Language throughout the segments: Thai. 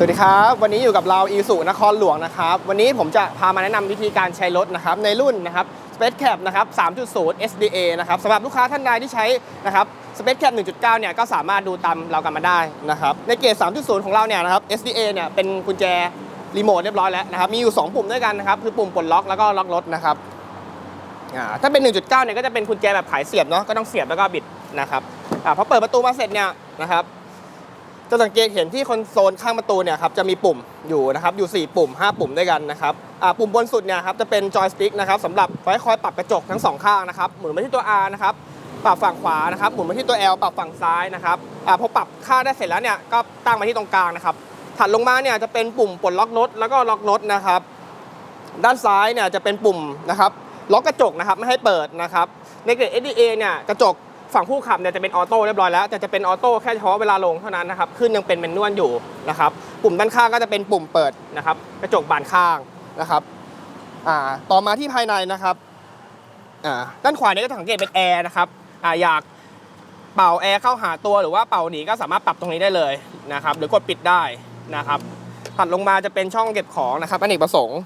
สวัสดีครับ วันนี้อยู่กับเราอีสุนครหลวงนะครับ วันนี้ผมจะพามาแนะนำวิธีการใช้รถนะครับในรุ่นนะครับ Space Cap นะครับ 3.0 SDA นะครับสำหรับลูกค้าท่านใดที่ใช้นะครับ Space Cap 1.9 เนี่ยก็สามารถดูตามเรากันมาได้นะครับในเกรด3.0 ของเราเนี่ยนะครับ SDA เนี่ยเป็นกุญแจรีโมทเรียบร้อยแล้วนะครับมีอยู่ 2 ปุ่มด้วยกันนะครับคือปุ่มปลดล็อกแล้วก็ล็อกรถนะครับถ้าเป็น 1.9 เนี่ยก็จะเป็นกุญแจแบบขายเสียบเนาะก็ต้องเสียบแล้วก็บิดนะครับอพอเปิดประตูมาเสร็จเนี่ยนะครับ จะสังเกตเห็นที่คอนโซลข้างประตูเนี่ยครับจะมีปุ่มอยู่นะครับอยู่ 4 ปุ่ม 5 ปุ่มด้วยกันนะครับปุ่มบนสุดเนี่ยครับจะเป็นจอยสติ๊กนะครับสำหรับไว้คอยปรับกระจกทั้งสองข้างนะครับหมุนไปที่ตัว R นะครับปรับฝั่งขวานะครับหมุนไปที่ตัว L ปรับฝั่งซ้ายนะครับอพอปรับค่าได้เสร็จแล้วเนี่ยก็ตั้งมาที่ตรงกลางนะครับถัดลงมาเนี่ยจะเป็นปุ่มปลดล็อกรถแล้วก็ล็อกรถนะครับด้านซ้ายเนี่ยจะเป็นปุ่มนะครับล็อกกระจกนะครับไม่ให้เปิดนะครับในเกรด SDA เนี่ยกระจก ฝั่งผู้ขับเนี่ยจะเป็นออโต้เรียบร้อยแล้วแต่จะเป็นออโต้แค่เฉพาะเวลาลงเท่านั้นนะครับขึ้นยังเป็นแมนนวลอยู่นะครับปุ่มด้านข้างก็จะเป็นปุ่มเปิดนะครับกระจกบานข้างนะครับอ่าต่อมาที่ภายในนะครับอ่าด้านขวาเนี่ยก็จะสังเกตเป็นแอร์นะครับอ่าอยากเป่าแอร์เข้าหาตัวหรือว่าเป่าหนีก็สามารถปรับตรงนี้ได้เลยนะครับหรือกดปิดได้นะครับถัดลงมาจะเป็นช่องเก็บของนะครับอเนกประสงค์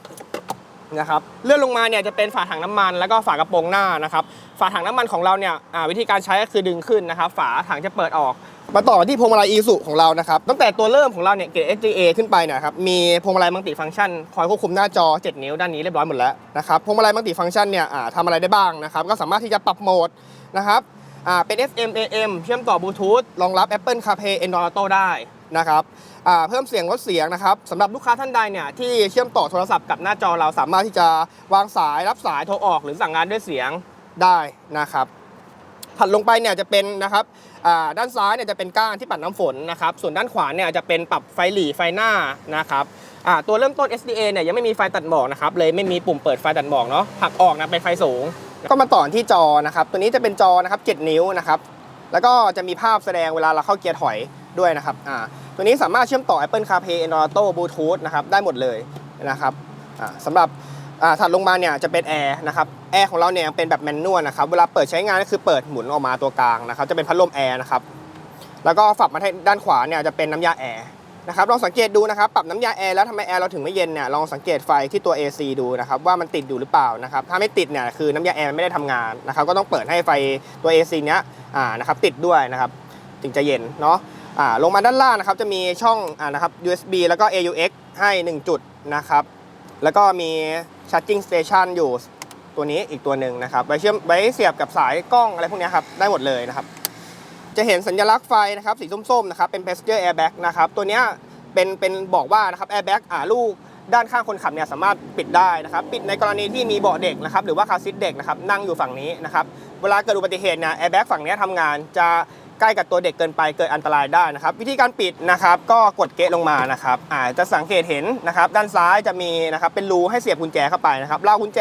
นะครับเลื่อนลงมาเนี่ยจะเป็นฝาถังน้ำมันแล้วก็ฝากระโปรงหน้านะครับฝาถังน้ำมันของเราเนี่ยวิธีการใช้ก็คือดึงขึ้นนะครับฝาถังจะเปิดออก มาต่อที่พวงมาลัยอีสุของเรานะครับตั้งแต่ตัวเริ่มของเราเนี่ยเกรด SGA ขึ้นไปเนี่ยครับมีพวงมาลัยมัลติฟังก์ชันคอยควบคุมหน้าจอ 7 นิ้วด้านนี้เรียบร้อยหมดแล้วนะครับพวงมาลัยมัลติฟังก์ชันเนี่ยทำอะไรได้บ้างนะครับก็สามารถที่จะปรับโหมดนะครับเป็น FM AM เชื่อมต่อบลูทูธรองรับ Apple CarPlay Android Auto ได้ นะครับเพิ่มเสียงลดเสียงนะครับสำหรับลูกค้าท่านใดเนี่ยที่เชื่อมต่อโทรศัพท์กับหน้าจอเราสามารถที่จะวางสายรับสายโทรออกหรือสั่งงานด้วยเสียงได้นะครับถัดลงไปเนี่ยจะเป็นนะครับด้านซ้ายเนี่ยจะเป็นก้านที่ปัดน้ำฝนนะครับส่วนด้านขวาเนี่ยจะเป็นปรับไฟหลีไฟหน้านะครับตัวเริ่มต้น SDA เนี่ยยังไม่มีไฟตัดหมอกนะครับเลยไม่มีปุ่มเปิดไฟตัดหมอกเนาะหักออกนะเป็นไฟสูง ก็มาต่อที่จอนะครับตัวนี้จะเป็นจอนะครับ7นิ้วนะครับแล้วก็จะมีภาพแสดงเวลาเราเข้าเกียร์ถอย ด้วยนะครับอ่าตัวนี้สามารถเชื่อมต่อ Apple CarPlay Android Auto Bluetooth นะครับได้หมดเลยนะครับอ่าสำหรับอ่าถัดลงมาเนี่ยจะเป็นแอร์นะครับแอร์ของเราเนี่ยเป็นแบบแมนนวลนะครับเวลาเปิดใช้งานก็คือเปิดหมุนออกมาตัวกลางนะครับจะเป็นพัดลมแอร์นะครับแล้วก็ฝักมาทด้านขวาเนี่ยจะเป็นน้ำยาแอร์นะครับลองสังเกตดูนะครับปรับน้ำยาแอร์แล้วทำไมแอร์เราถึงไม่เย็นเนี่ยลองสังเกตไฟที่ตัว AC ดูนะครับว่ามันติดอยู่หรือเปล่านะครับถ้าไม่ติดเนี่ยคือน้ำยาแอร์มันไม่ได้ทำงานนะครับก็ต้องเปิดให้ไฟตัว AC เนี้ยอ่านะครับติดด้วยนะครับถึงจะเย็นเนาะ อ่าลงมาด้านล่างนะครับจะมีช่องอ่านะครับ USB แล้วก็ AUX ให้ 1 จุดนะครับ แล้วก็มี charging station อยู่ตัวนี้อีกตัวหนึ่งนะครับไว้เชื่อมไว้เสียบกับสายกล้องอะไรพวกนี้ครับได้หมดเลยนะครับ จะเห็นสัญลักษณ์ไฟนะครับสีส้มๆนะครับเป็น passenger airbag นะครับตัวนี้เป็นเป็นบอกว่านะครับ airbag อ่าลูกด้านข้างคนขับเนี่ยสามารถปิดได้นะครับปิดในกรณีที่มีเบาะเด็กนะครับหรือว่าคาซีทเด็กนะครับนั่งอยู่ฝั่งนี้นะครับเวลาเกิดอุบัติเหตุเนี่ย airbag ฝั่งนี้ทำงานจะ ใกล้กับตัวเด็กเกินไปเกิดอันตรายได้นะครับ วิธีการปิดนะครับ ก็กดเกะลงมานะครับอ่าจะสังเกตเห็นนะครับ ด้านซ้ายจะมีนะครับเป็นรูให้เสียบกุญแจเข้าไปนะครับเรากุญแจ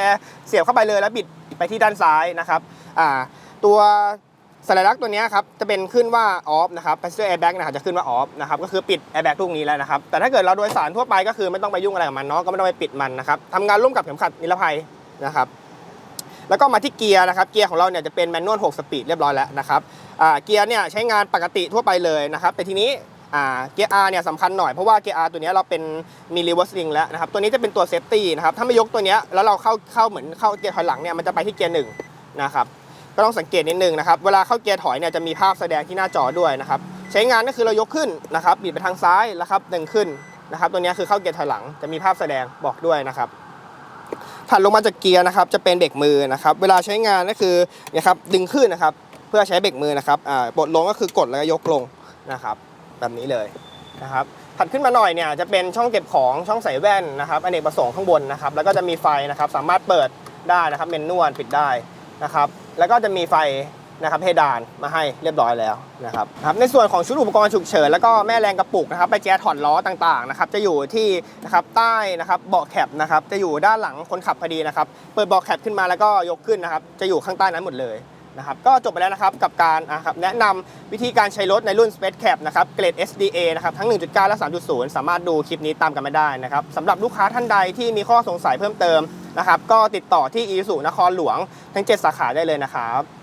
เสียบเข้าไปเลยแล้วบิดไปที่ด้านซ้ายนะครับอ่าตัวสัญลักษณ์ตัวนี้ครับจะเป็นขึ้นว่า off นะครับ passenger airbag นะครับจะขึ้นว่า off นะครับก็คือปิด airbag ทุกนี้แล้วนะครับ แต่ถ้าเกิดเราโดยสารทั่วไปก็คือไม่ต้องไปยุ่งอะไรกับมันเนาะก็ไม่ต้องไปปิดมันนะครับทำงานร่วมกับเข็มขัดนิรภัยนะครับ แล้วก็มาที่เกียร์นะครับ เกียร์ของเราเนี่ยจะเป็นแมนนวล6สปีดเรียบร้อยแล้วนะครับเกียร์เนี่ยใช้งานปกติทั่วไปเลยนะครับ แต่ทีนี้เกียร์ R เนี่ยสำคัญหน่อยเพราะว่าเกียร์ R ตัวนี้เราเป็นมี reverse ring แล้วนะครับ ตัวนี้จะเป็นตัวเซฟตี้นะครับ ถ้าไม่ยกตัวนี้แล้วเราเข้าเข้าเหมือนเข้าเกียร์ถอยหลังเนี่ยมันจะไปที่เกียร์หนึ่งนะครับ ก็ต้องสังเกตนิดนึงนะครับ เวลาเข้าเกียร์ถอยเนี่ยจะมีภาพแสดงที่หน้าจอด้วยนะครับ ใช้งานก็คือเรายกขึ้นนะครับบิดไปทางซ้ายแล้วครับดึงขึ้นนะครับ ตัวนี้คือเข้าเกียร์ถอยหลังจะมีภาพแสดงบอกด้วยนะครับ ถัดลงมาจากเกียร์นะครับจะเป็นเบรกมือนะครับเวลาใช้งานก็คือนะครับดึงขึ้นนะครับเพื่อใช้เบรกมือนะครับอ่าปลดลงก็คือกดแล้วก็ยกลงนะครับแบบนี้เลยนะครับถัดขึ้นมาหน่อยเนี่ยจะเป็นช่องเก็บของช่องใส่แว่นนะครับอเนกประสงค์ข้างบนนะครับแล้วก็จะมีไฟนะครับสามารถเปิดได้นะครับเมนนวลปิดได้นะครับแล้วก็จะมีไฟ นะครับเพดานมาให้เรียบร้อยแล้วนะครับครับในส่วนของชุดอุปกรณ์ฉุกเฉินแล้วก็แม่แรงกระปุกนะครับไปแจถอดล้อต่างๆนะครับจะอยู่ที่นะครับใต้นะครับเบาะแคปนะครับจะอยู่ด้านหลังคนขับพอดีนะครับเปิดเบาะแคปขึ้นมาแล้วก็ยกขึ้นนะครับจะอยู่ข้างใต้นั้นหมดเลยนะครับก็จบไปแล้วนะครับกับการนะครับแนะนำวิธีการใช้รถในรุ่น Space Cap นะครับเกรด SDA นะครับทั้ง 1.9 และ 3.0 สามารถดูคลิปนี้ตามกันมาได้นะครับสำหรับลูกค้าท่านใดที่มีข้อสงสัยเพิ่มเติมนะครับก็ติดต่อที่อีสุนครหลวงทั้ง 7 สาขาได้เลยนะครับ